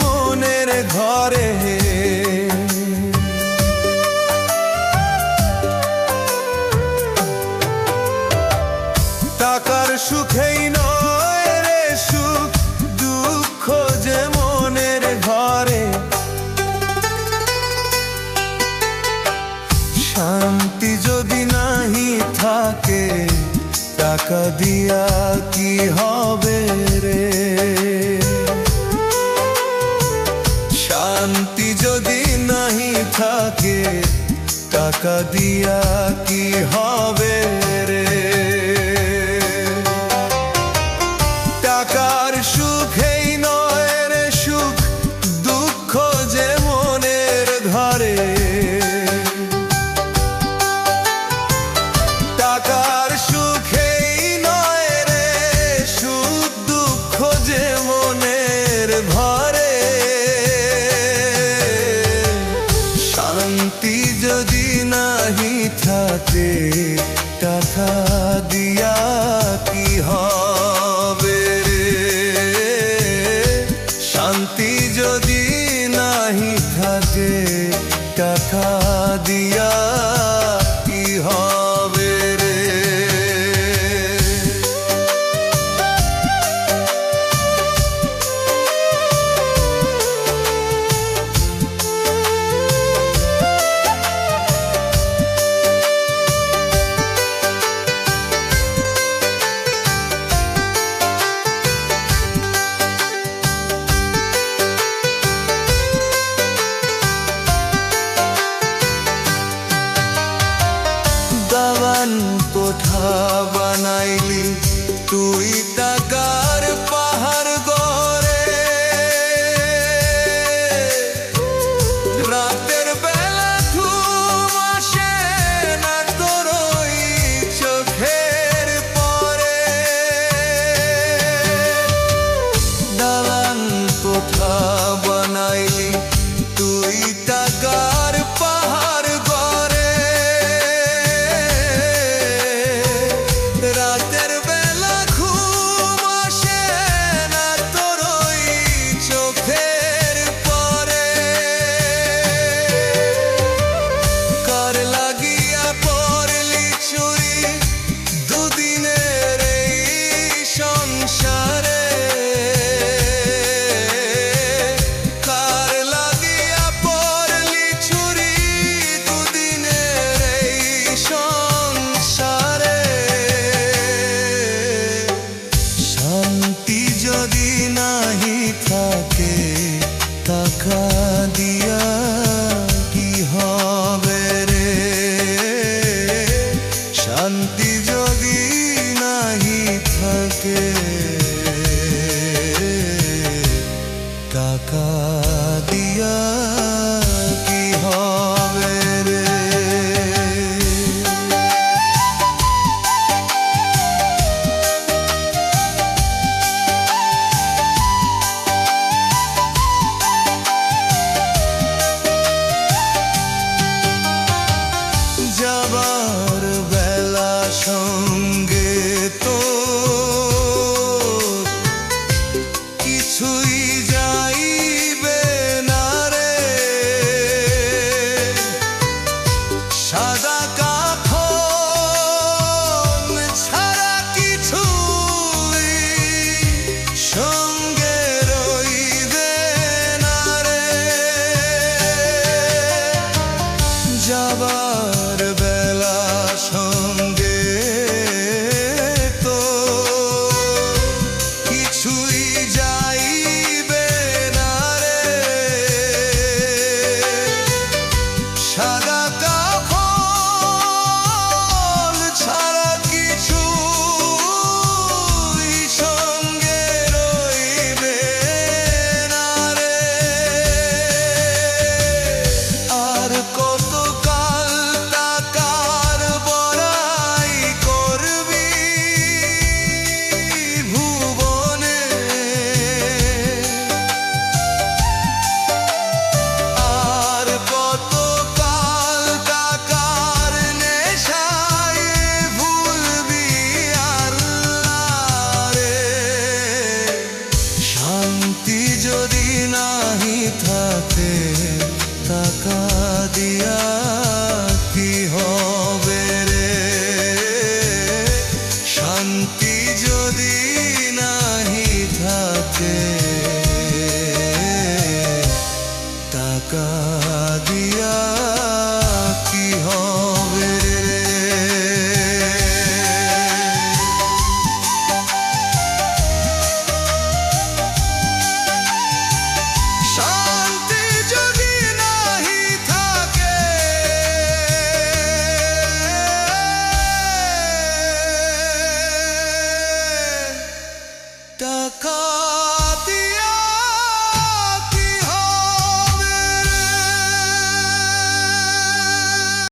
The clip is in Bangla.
মনের ঘরে। টাকার সুখেই নয় রে সুখ, দুঃখ যে মনের ঘরে। শান্তি যদি নাহি থাকে, টাকা দিয়া কি হবে রে? থাকে টাকা দিয়া কি হবে? কোথা বানাইলি তুই দিয়া কি হবে রে? শান্তি যদি নাহি থাকে কাকা সাদা টাকা দিয়া কি হয়? a call.